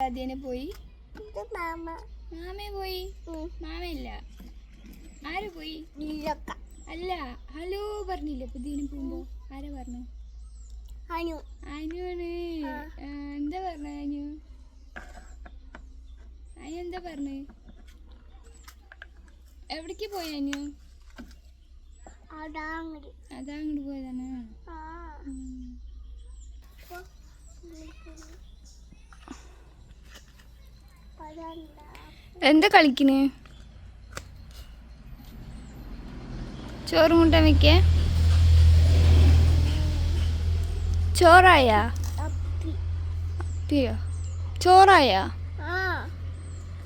ആദ്യനെ പോയി? മാമ. മാമേ പോയി. മാമയില്ല. ആര് പോയി? അല്ല ഹലോ പറഞ്ഞില്ലേ പുതിയനെ പോകുമ്പോ? ആരാ പറഞ്ഞു? അനു. അനുവാണ് എന്താ പറഞ്ഞു അനു? അനു എന്താ പറഞ്ഞു? എവിടേക്ക് പോയി അനു? അതാ അങ്ങോട്ട് പോയതാണ്? ആ. എന്താ കളിക്കണ്? ചോറ് കൂട്ടാൻ വെക്കേ? ചോറായ? അപ്പി പിയോ ചോറായ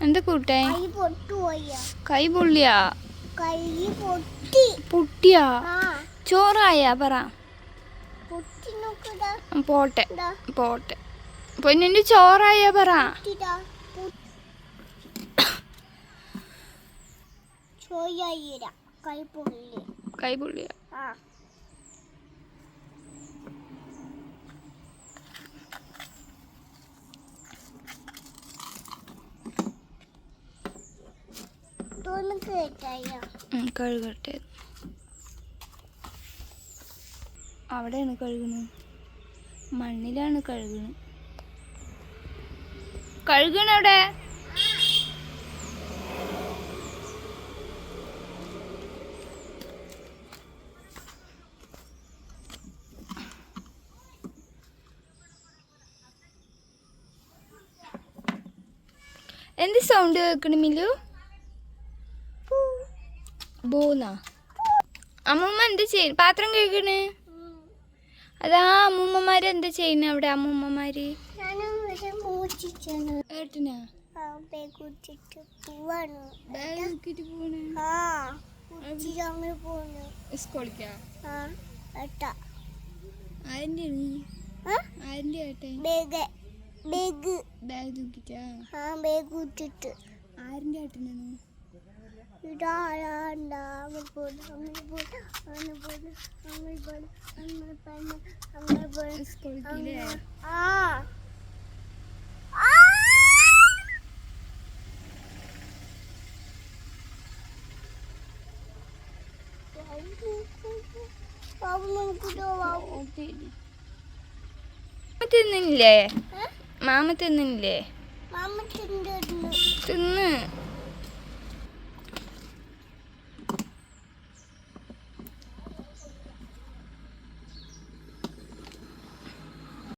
എന്താ കൂട്ടേ കൈ പൊള്ളിയാ? പൊട്ടിയാ? ചോറായ പറ. പൊട്ടി പോട്ടെ. പൊന്നിന്റെ ചോറായ പറ. പൊട്ടിടാ ചോയ്യായിര കൈ പൊള്ളി ആ തോന്നു കേട്ടായ കഴുകട്ടെ. അവിടെയാണ് കഴുകുന്നത്. മണ്ണിലാണ് കഴുകുന്നത്. കഴുകണവിടെ. എന്ത് സൗണ്ട് കേൾക്കണമില്ലു ബോന്നാ. അമ്മൂമ്മ എന്ത് ചെയ്യ പാത്രം കഴുകണേ? അതാ അമ്മൂമ്മമാര് എന്താ ചെയ്യുന്ന അവിടെ അമ്മൂമ്മമാര്? ഏട്ടനാ? സ്കൂളിക്കാ? ആ ഏട്ടാ. ആരിന്റെ ആ ആരിന്റെ ഏട്ടൻ? ബേഗ് ബേഗ് തൂക്കിട്ടാ ആ ബാഗ് കുച്ചിട്ട് ആരിന്റെ ആട്ടിനാണ് തിന്നില്ലേ മാമ തിന്നില്ലേ? തിന്ന്.